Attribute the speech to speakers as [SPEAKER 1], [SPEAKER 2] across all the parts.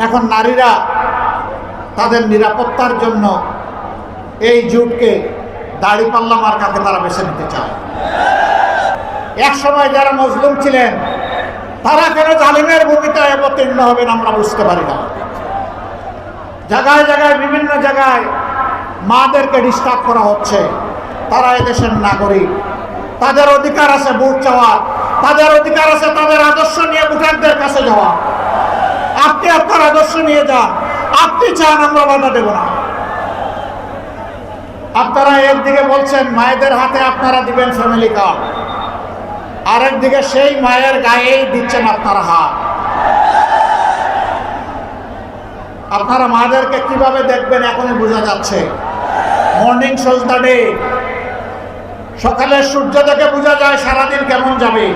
[SPEAKER 1] এখন নারীরা তাদের নিরাপত্তার জন্য এই জুটকে দাড়িপাল্লা মার্কাকে তারা বেছে নিতে চায়। এক সময় যারা মজলুম ছিলেন, তারা কেন জালিমের ভূমিকায় অবতীর্ণ হবেন আমরা বুঝতে পারি না। জায়গায় জায়গায়, বিভিন্ন জায়গায় মাদেরকে ডিস্টার্ব করা হচ্ছে। তারা এদেশের নাগরিক। তাদের অধিকার আছে ভোট চাওয়ার তাদের অধিকার আছে তাদের আদর্শ নিয়ে ভোটারদের কাছে যাওয়া। আপনি আপনার আদর্শ নিয়ে যান। আপনি চান, আমরা বাধা দেব না। আপনারা একদিকে বলছেন, মায়েদের হাতে আপনারা দিবেন ফ্যামিলি কার্ড আরেকদিকে সেই মায়ের গায়েই দিচ্ছেন আপনারা হাত। আপনারা মাদেরকে কীভাবে দেখবেন এখনই বোঝা যাচ্ছে। মর্নিং সজদা ডে সকালে সূর্য থেকে বোঝা যায় সারাদিন কেমন যাবে।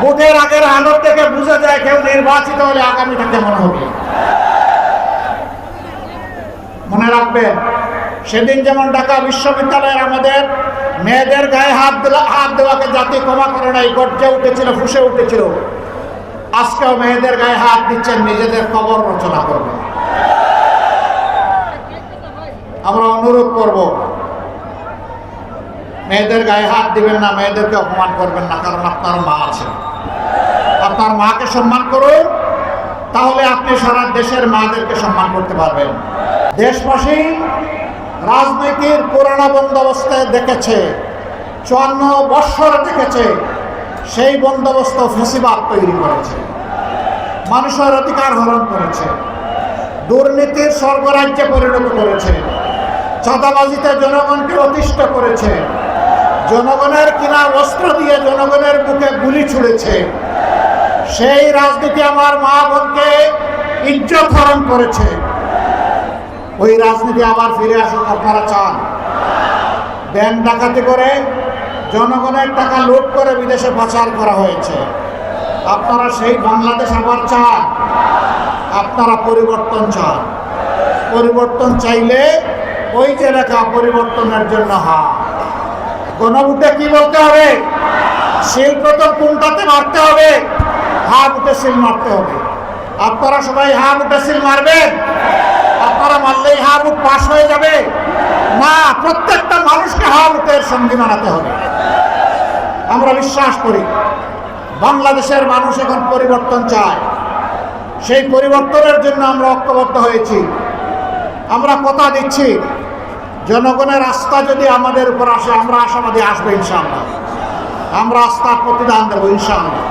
[SPEAKER 1] ভোটের আগের আলোর থেকে বুঝে যায় কেউ নির্বাচিত হলে আগামীটা কেমন হবে। মনে রাখবেন, সেদিন যেমন ঢাকা বিশ্ববিদ্যালয়ের আমাদের মেয়েদের গায়ে হাত দিলা হাত দেওয়াকে জাতি ক্ষমা করে নাই, গর্জে উঠেছিল, ফুসে উঠেছিল। আজকেও মেয়েদের গায়ে হাত দিচ্ছেন, নিজেদের কবর রচনা করবে আমরা অনুরোধ করব, মেয়েদের গায়ে হাত দিবেন না, মেয়েদেরকে অপমান করবেন না, কারণ আপনার মা আছে। আপনার মাকে সম্মান করুন, তাহলে আপনি সারা দেশের মাদেরকে সম্মান করতে পারবেন। দেশবাসী, রাজনীতির পুরানো বন্দোবস্তে দেখেছে, চুয়ান্ন বৎসর দেখেছে, সেই বন্দোবস্ত ফেসিবাদ তৈরি করেছে। মানুষের অধিকার হরণ করেছে। দুর্নীতির স্বর্গরাজ্যে পরিণত করেছে। চাঁদাবাজিতে জনগণকে অতিষ্ঠ করেছে। জনগণের কিনা অস্ত্র দিয়ে জনগণের বুকে গুলি ছুড়েছে। সেই রাজনীতি আমার মা বোনকে ইজ্জত হরণ করেছে। ওই রাজনীতি আবার ফিরে আসুক আপনারা চান। ব্যাংক ডাকাতি করে জনগণের টাকা লুট করে বিদেশে পাচার করা হয়েছে। আপনারা সেই বাংলাদেশ আবার চান। আপনারা পরিবর্তন চান। পরিবর্তন চাইলে ওই যে লেখা পরিবর্তনের জন্য হা। গণভোটে কি বলতে হবে? শিল প্রথম কোনটাতে মারতে হবে? হা বুটে সিল মারতে হবে। আপনারা সবাই হা বুটে সিল মারবেন? আপনারা মারলেই হা বুট পাশ হয়ে যাবে। না প্রত্যেকটা মানুষকে হা বুটের সঙ্গী বানাতে হবে। আমরা বিশ্বাস করি, বাংলাদেশের মানুষ এখন পরিবর্তন চায়। সেই পরিবর্তনের জন্য আমরা ঐক্যবদ্ধ হয়েছি। আমরা কথা দিচ্ছি, জনগণের আস্থা যদি আমাদের উপর আসে, আমরা আশাবাদী আসব ইনশাআল্লাহ। আমরা আস্থা প্রতিদান দেবো ইনশাআল্লাহ।